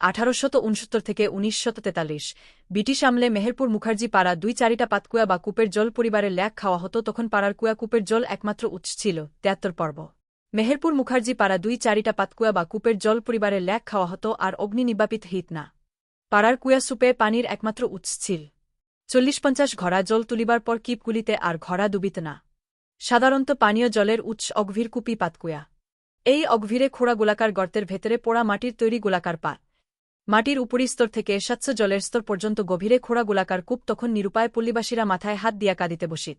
আঠারোশত উনসত্তর থেকে উনিশশত তেতাল্লিশ। ব্রিটিশ আমলে মেহেরপুর মুখার্জি পাড়া দুই চারিটা পাতকুয়া বা কূপের জল পরিবারের ল্যাক খাওয়া হতো, তখন পাড়ার কুয়া কূপের জল একমাত্র উৎস ছিল, তিয়াত্তর পর্ব। মেহেরপুর মুখার্জি পাড়া দুই চারিটা পাতকুয়া বা কূপের জল পরিবারের ল্যাক খাওয়া হতো, আর অগ্নি নিবাপিত হিত না। পাড়ার কুয়া সুপে পানির একমাত্র উৎস ছিল। চল্লিশ পঞ্চাশ ঘড়া জল তুলিবার পর কিপগুলিতে আর ঘড়া ডুবিত না। সাধারণত পানীয় জলের উৎস অগভীর কুপি পাতকুয়া। এই অগভীরে খোড়া গোলাকার গর্তের ভেতরে পোড়া মাটির তৈরি গোলাকার পাত। মাটির উপরি স্তর থেকে স্বচ্ছ জলের স্তর পর্যন্ত গভীরে খোড়া গোলাকার কূপ তখন নিরুপায় পল্লীবাসীরা মাথায় হাত দিয়া কাঁদিতে বসিত।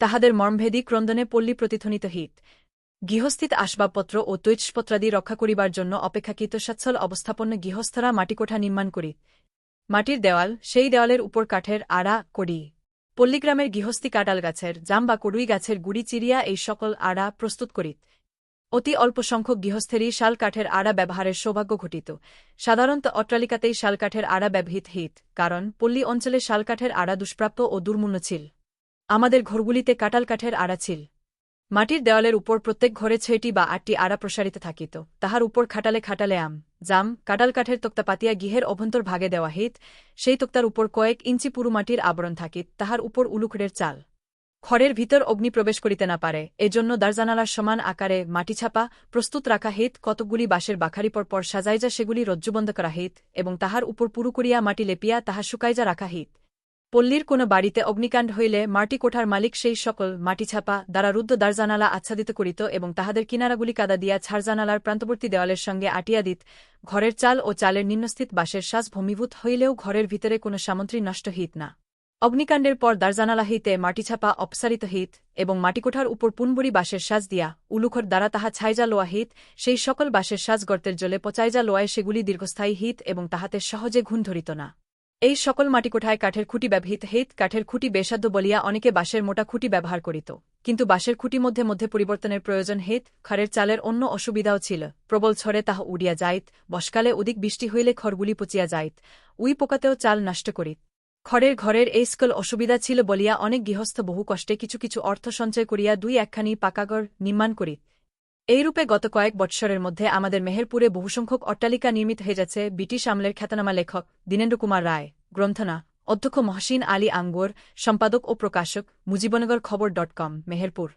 তাহাদের মর্মভেদী ক্রন্দনে পল্লী প্রতিধ্বনিত হিত গৃহস্থিত আসবাবপত্র ও তৈজপত্রাদি রক্ষা করিবার জন্য অপেক্ষাকৃত সচ্ছল অবস্থাপন্ন গৃহস্থরা মাটিকোঠা নির্মাণ করি মাটির দেওয়াল, সেই দেওয়ালের উপর কাঠের আড়া করি। পল্লীগ্রামের গৃহস্থী কাটাল গাছের, জাম বা কড়ুই গাছের গুড়ি চিরিয়া এই সকল আড়া প্রস্তুত করিত। অতি অল্প সংখ্যক গৃহস্থেরই শালকাঠের আড়া ব্যবহারের সৌভাগ্য ঘটিত। সাধারণত অট্টালিকাতেই শালকাঠের আড়া ব্যবহৃত হিত, কারণ পল্লী অঞ্চলে শালকাঠের আড়া দুষ্প্রাপ্য ও দুর্মূল্য ছিল। আমাদের ঘরগুলিতে কাটাল কাঠের আড়া ছিল। মাটির দেওয়ালের উপর প্রত্যেক ঘরে ছয়টি বা আটটি আড়া প্রসারিত থাকিত। তাহার উপর খাটালে খাটালে আম, জাম কাটাল কাঠের তক্তা পাতিয়া গৃহের অভ্যন্তর ভাগে দেওয়া হিত, সেই তক্তার উপর কয়েক ইঞ্চি পুরু মাটির আবরণ থাকিত, তাহার উপর উলুখড়ের চাল। খড়ের ভিতর অগ্নি প্রবেশ করিতে না পারে। এজন্য দারজানালার সমান আকারে মাটিছাপা প্রস্তুত রাখা হিত, কতকগুলি বাঁশের বাখারি পর পর সাজাইজা সেগুলি রজ্জুবন্ধ করা হিত এবং তাহার উপর পুরু করিয়া মাটি লেপিয়া তাহা শুকাইজা রাখা হিত। পল্লীর কোনো বাড়িতে অগ্নিকাণ্ড হইলে মাটি কোঠার মালিক সেই সকল মাটিছাপা দ্বারা রুদ্ধ দারজানালা আচ্ছাদিত করিত এবং তাহাদের কিনারাগুলি কাদা দিয়া ছাড়জানালার প্রান্তবর্তী দেওয়ালের সঙ্গে আটিয়া দিত। ঘরের চাল ও চালের নিম্নস্থিত বাঁশের শ্বাস ভূমিভূত হইলেও ঘরের ভিতরে কোনো সামন্ত্রী নষ্ট হিত না। অগ্নিকাণ্ডের পর দারজানালা হইতে মাটিছাপা অপসারিত হিত এবং মাটিকোঠার উপর পুনবুড়ি বাঁশের সাজ দিয়া উলুখর দ্বারা তাহা ছাইজা লোয়া হিত, সেই সকল বাঁশের সাজ গর্তের জলে পচাইজা লোয়ায় সেগুলি দীর্ঘস্থায়ী হিত এবং তাহাতে সহজে ঘুণ ধরিত না। এই সকল মাটিকোঠায় কাঠের খুঁটি ব্যবহৃত হিত, কাঠের খুঁটি বেসাধ্য বলিয়া অনেকে বাঁশের মোটা খুঁটি ব্যবহার করিত। কিন্তু বাঁশের খুঁটি মধ্যে মধ্যে পরিবর্তনের প্রয়োজন হেত, খড়ের চালের অন্য অসুবিধাও ছিল। প্রবল ছড়ে তাহা উড়িয়া যাইত, বসকালে অধিক বৃষ্টি হইলে খড়গুলি পচিয়া যাইত। উই পোকাতেও চাল নষ্ট করিত। খড়ের ঘরের এই স্কুল অসুবিধা ছিল বলিয়া অনেক গৃহস্থ বহু কষ্টে কিছু কিছু অর্থ সঞ্চয় করিয়া দুই একখানি পাকাগড় নির্মাণ করি এইরূপে গত কয়েক বৎসরের মধ্যে আমাদের মেহেরপুরে বহুসংখ্যক অট্টালিকা নির্মিত হয়ে যাচ্ছে ব্রিটিশ আমলের খ্যাতনামা লেখক দীনেন্দ্র কুমার রায়। গ্রন্থনা, অধ্যক্ষ মহসিন আলী আঙ্গুর, সম্পাদক ও প্রকাশক মুজিবনগর খবর ডট কম, মেহেরপুর।